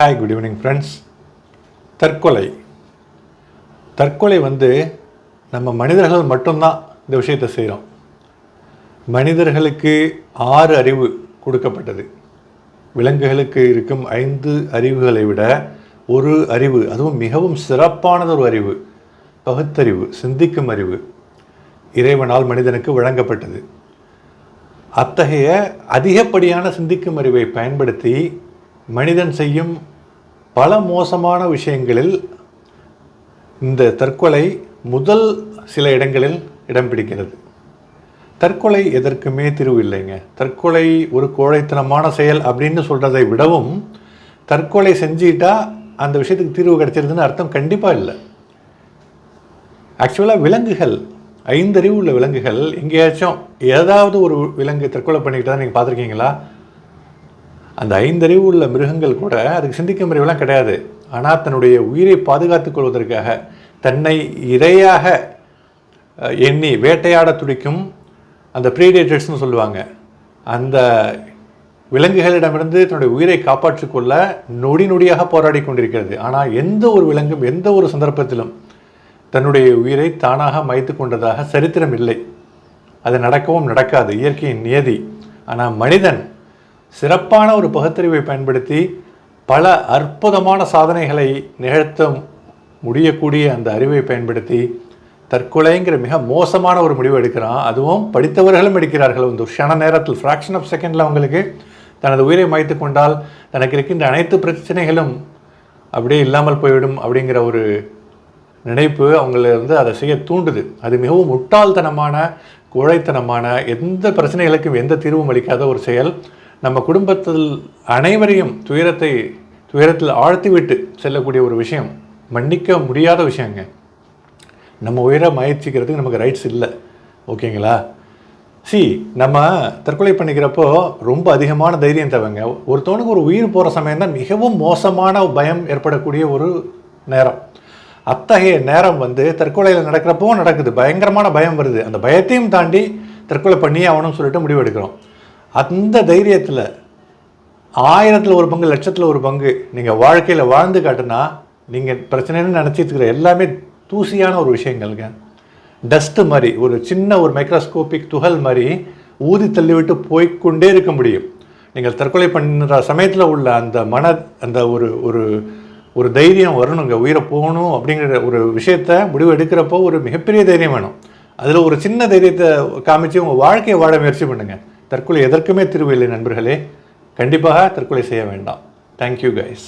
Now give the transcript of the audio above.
Hi good evening friends தற்கொலை. தற்கொலை வந்து நம்ம மனிதர்கள் மட்டும்தான் இந்த விஷயத்தை செய்கிறோம் மனிதர்களுக்கு ஆறு அறிவு கொடுக்கப்பட்டது. விலங்குகளுக்கு இருக்கும் ஐந்து அறிவுகளை விட ஒரு அறிவு அதுவும் மிகவும் சிறப்பானது ஒரு அறிவு பகுத்தறிவு சிந்திக்கும் அறிவு இறைவனால் மனிதனுக்கு வழங்கப்பட்டது. அத்தகைய அதிகப்படியான சிந்திக்கும் அறிவை பயன்படுத்தி மனிதன் செய்யும் பல மோசமான விஷயங்களில் இந்த தற்கொலை முதல் சில இடங்களில் இடம் பிடிக்கிறது. தற்கொலை எதற்குமே தீர்வு இல்லைங்க. தற்கொலை ஒரு கோழைத்தனமான செயல் அப்படின்னு சொல்கிறதை விடவும் தற்கொலை செஞ்சிட்டா அந்த விஷயத்துக்கு தீர்வு கிடைச்சிருதுன்னு அர்த்தம் கண்டிப்பாக இல்லை. ஆக்சுவலாக விலங்குகள் ஐந்தறிவு உள்ள விலங்குகள் எங்கேயாச்சும் ஏதாவது ஒரு விலங்கு தற்கொலை பண்ணிக்கிட்டு தான் நீங்கள் பார்த்துருக்கீங்களா? அந்த ஐந்தறிவு உள்ள மிருகங்கள் கூட அதுக்கு சிந்திக்கும் அறிவுலாம் கிடையாது. ஆனால் தன்னுடைய உயிரை பாதுகாத்துக் கொள்வதற்காக தன்னை இரையாக எண்ணி வேட்டையாட துடிக்கும் அந்த ப்ரீடேட்டர்ஸ்னு சொல்லுவாங்க. அந்த விலங்குகளிடமிருந்து தன்னுடைய உயிரை காப்பாற்றிக்கொள்ள நொடி நொடியாக போராடி கொண்டிருக்கிறது. ஆனால் எந்த ஒரு விலங்கும் எந்த ஒரு சந்தர்ப்பத்திலும் தன்னுடைய உயிரை தானாக மாய்த்து கொண்டதாக சரித்திரம் இல்லை. அது நடக்கவும் நடக்காது. இயற்கையின் நியதி. ஆனால் மனிதன் சிறப்பான ஒரு பகுத்தறிவை பயன்படுத்தி பல அற்புதமான சாதனைகளை நிகழ்த்த முடியக்கூடிய அந்த அறிவை பயன்படுத்தி தற்கொலைங்கிற மிக மோசமான ஒரு முடிவு எடுக்கிறான். அதுவும் படித்தவர்களும் எடுக்கிறார்கள். வந்து க்ஷண நேரத்தில் ஃப்ராக்ஷன் ஆஃப் செகண்டில் அவங்களுக்கு தனது உயிரை மாய்த்து கொண்டால் தனக்கு இருக்கின்ற அனைத்து பிரச்சனைகளும் அப்படியே இல்லாமல் போய்விடும் அப்படிங்கிற ஒரு நினைப்பு அவங்கள வந்து அதை செய்ய தூண்டுது. அது மிகவும் முட்டாள்தனமான கோழைத்தனமான எந்த பிரச்சனைகளுக்கும் எந்த தீர்வும் அளிக்காத ஒரு செயல். நம்ம குடும்பத்தில் அனைவரையும் துயரத்தை துயரத்தில் ஆழ்த்திவிட்டு செல்லக்கூடிய ஒரு விஷயம் மன்னிக்க முடியாத விஷயங்க. நம்ம உயிரை மயச்சிக்கிறதுக்கு நமக்கு ரைட்ஸ் இல்லை. ஓகேங்களா? சி நம்ம தற்கொலை பண்ணிக்கிறப்போ ரொம்ப அதிகமான தைரியம் தேவைங்க. ஒருத்தவனுக்கு ஒரு உயிர் போகிற சமயம் தான் மிகவும் மோசமான பயம் ஏற்படக்கூடிய ஒரு நேரம். அத்தகைய நேரம் வந்து தற்கொலையில் நடக்கிறப்போ நடக்குது. பயங்கரமான பயம் வருது. அந்த பயத்தையும் தாண்டி தற்கொலை பண்ணியே அவனும் சொல்லிட்டு முடிவு எடுக்கிறோம் அந்த தைரியத்தில் ஆயிரத்தில் ஒரு பங்கு லட்சத்தில் ஒரு பங்கு நீங்கள் வாழ்க்கையில் வாழ்ந்து காட்டுனா நீங்கள் பிரச்சனைன்னு நினச்சிட்டு இருக்கிற எல்லாமே தூசியான ஒரு விஷயங்கள்ங்க. டஸ்ட்டு மாதிரி ஒரு சின்ன ஒரு மைக்ரோஸ்கோபிக் துகள் மாதிரி ஊதி தள்ளிவிட்டு போய்க்கொண்டே இருக்க முடியும். நீங்கள் தற்கொலை பண்ணுற சமயத்தில் உள்ள அந்த மன அந்த ஒரு ஒரு ஒரு தைரியம் வரணுங்க. உயிரை போகணும் அப்படிங்கிற ஒரு விஷயத்த முடிவு எடுக்கிறப்போ ஒரு மிகப்பெரிய தைரியம் வேணும். அதில் ஒரு சின்ன தைரியத்தை காமிச்சு உங்கள் வாழ்க்கையை வாழ முயற்சி பண்ணுங்கள் தற்கொலை எதற்குமே தீர்வு இல்லை நண்பர்களே. கண்டிப்பாக தற்கொலை செய்ய வேண்டாம். Thank you guys